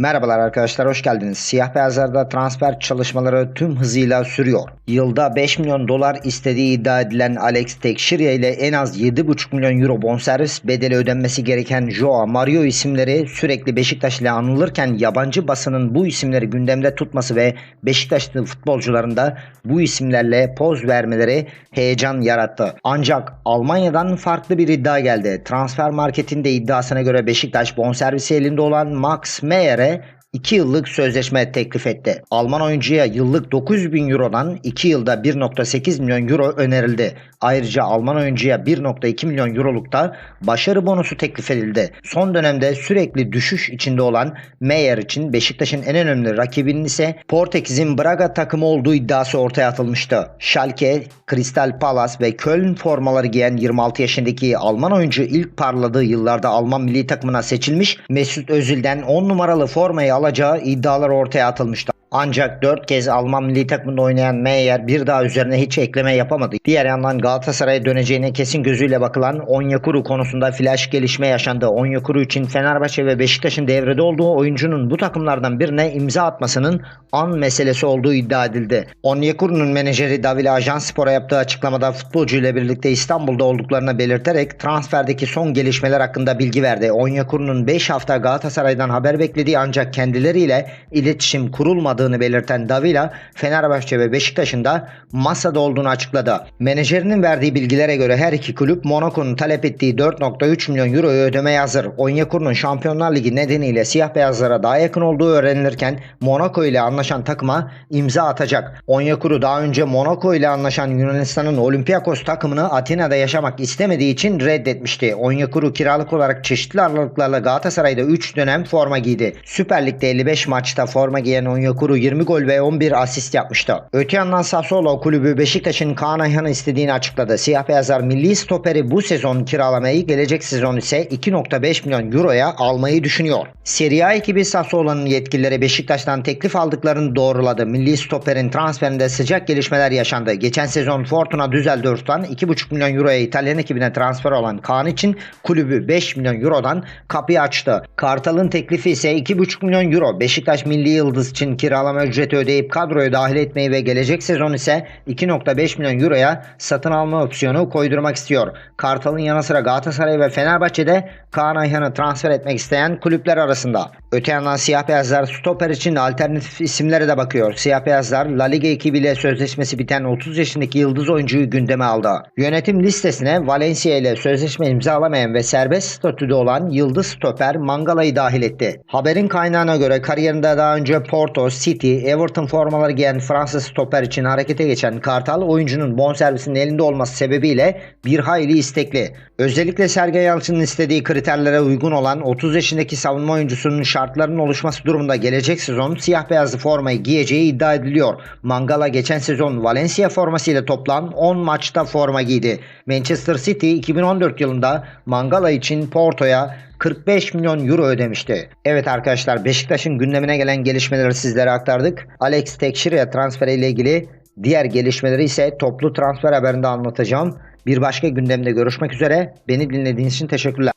Merhabalar arkadaşlar hoş geldiniz. Siyah beyazlarda transfer çalışmaları tüm hızıyla sürüyor. Yılda 5 milyon dolar istediği iddia edilen Alex Teixeira ile en az 7,5 milyon euro bonservis bedeli ödenmesi gereken Joao Mario isimleri sürekli Beşiktaş ile anılırken yabancı basının bu isimleri gündemde tutması ve Beşiktaşlı futbolcuların da bu isimlerle poz vermeleri heyecan yarattı. Ancak Almanya'dan farklı bir iddia geldi. Transfer marketinde iddiasına göre Beşiktaş bonservisi elinde olan Max Meyer'e 2 yıllık sözleşme teklif etti. Alman oyuncuya yıllık 900 bin eurodan 2 yılda 1.8 milyon euro önerildi. Ayrıca Alman oyuncuya 1.2 milyon euroluk da başarı bonusu teklif edildi. Son dönemde sürekli düşüş içinde olan Meyer için Beşiktaş'ın en önemli rakibinin ise Portekiz'in Braga takımı olduğu iddiası ortaya atılmıştı. Schalke, Crystal Palace ve Köln formaları giyen 26 yaşındaki Alman oyuncu ilk parladığı yıllarda Alman milli takımına seçilmiş Mesut Özil'den 10 numaralı formayı alacağı iddialar ortaya atılmıştı. Ancak 4 kez Alman milli takımında oynayan Meyer bir daha üzerine hiç ekleme yapamadı. Diğer yandan Galatasaray'a döneceğine kesin gözüyle bakılan Onyekuru konusunda flash gelişme yaşandı. Onyekuru için Fenerbahçe ve Beşiktaş'ın devrede olduğu oyuncunun bu takımlardan birine imza atmasının an meselesi olduğu iddia edildi. Onyekuru'nun menajeri Davila Ajanspor'a yaptığı açıklamada futbolcu ile birlikte İstanbul'da olduklarını belirterek transferdeki son gelişmeler hakkında bilgi verdi. Onyekuru'nun 5 hafta Galatasaray'dan haber beklediği ancak kendileriyle iletişim kurulmadı olmadığını belirten Davila Fenerbahçe ve Beşiktaş'ın da masada olduğunu açıkladı. Menajerinin verdiği bilgilere göre her iki kulüp Monaco'nun talep ettiği 4.3 milyon euroyu ödemeye hazır. Onyekuru'nun Şampiyonlar Ligi nedeniyle siyah beyazlara daha yakın olduğu öğrenilirken Monaco ile anlaşan takıma imza atacak. Onyekuru daha önce Monaco ile anlaşan Yunanistan'ın Olympiakos takımını Atina'da yaşamak istemediği için reddetmişti. Onyekuru kiralık olarak çeşitli aralıklarla Galatasaray'da 3 dönem forma giydi. Süper Lig'de 55 maçta forma giyen Onyekuru 20 gol ve 11 asist yapmıştı. Öte yandan Sassuolo kulübü Beşiktaş'ın Kaan Ayhan'ı istediğini açıkladı. Siyah beyazlar milli stoperi bu sezon kiralamayı gelecek sezon ise 2.5 milyon euroya almayı düşünüyor. Serie A ekibi Sassuolo'nun yetkilileri Beşiktaş'tan teklif aldıklarını doğruladı. Milli stoperin transferinde sıcak gelişmeler yaşandı. Geçen sezon Fortuna Düsseldorf'tan 2.5 milyon euroya İtalyan ekibine transfer olan Kaan için kulübü 5 milyon eurodan kapıyı açtı. Kartal'ın teklifi ise 2.5 milyon euro. Beşiktaş milli yıldız için kiralama ücreti ödeyip kadroya dahil etmeyi ve gelecek sezon ise 2.5 milyon euroya satın alma opsiyonu koydurmak istiyor. Kartal'ın yanı sıra Galatasaray ve Fenerbahçe'de Kaan Ayhan'ı transfer etmek isteyen kulüpler arasında. Öte yandan siyah beyazlar stoper için alternatif isimlere de bakıyor. Siyah beyazlar La Liga ekibiyle sözleşmesi biten 30 yaşındaki yıldız oyuncuyu gündeme aldı. Yönetim listesine Valencia ile sözleşme imzalamayan ve serbest statüde olan yıldız stoper Mangala'yı dahil etti. Haberin kaynağına göre kariyerinde daha önce Porto, City, Everton formaları giyen Fransız stoper için harekete geçen Kartal oyuncunun bonservisinin elinde olması sebebiyle bir hayli istekli. Özellikle Sergen Yalçın'ın istediği kriterlere uygun olan 30 yaşındaki savunma oyuncusunun şartlarının oluşması durumunda gelecek sezon siyah beyazlı formayı giyeceği iddia ediliyor. Mangala geçen sezon Valencia formasıyla toplam 10 maçta forma giydi. Manchester City 2014 yılında Mangala için Porto'ya 45 milyon euro ödemişti. Evet arkadaşlar Beşiktaş'ın gündemine gelen gelişmeleri sizlere aktardık. Alex Teixeira transferi ile ilgili diğer gelişmeleri ise toplu transfer haberinde anlatacağım. Bir başka gündemde görüşmek üzere. Beni dinlediğiniz için teşekkürler.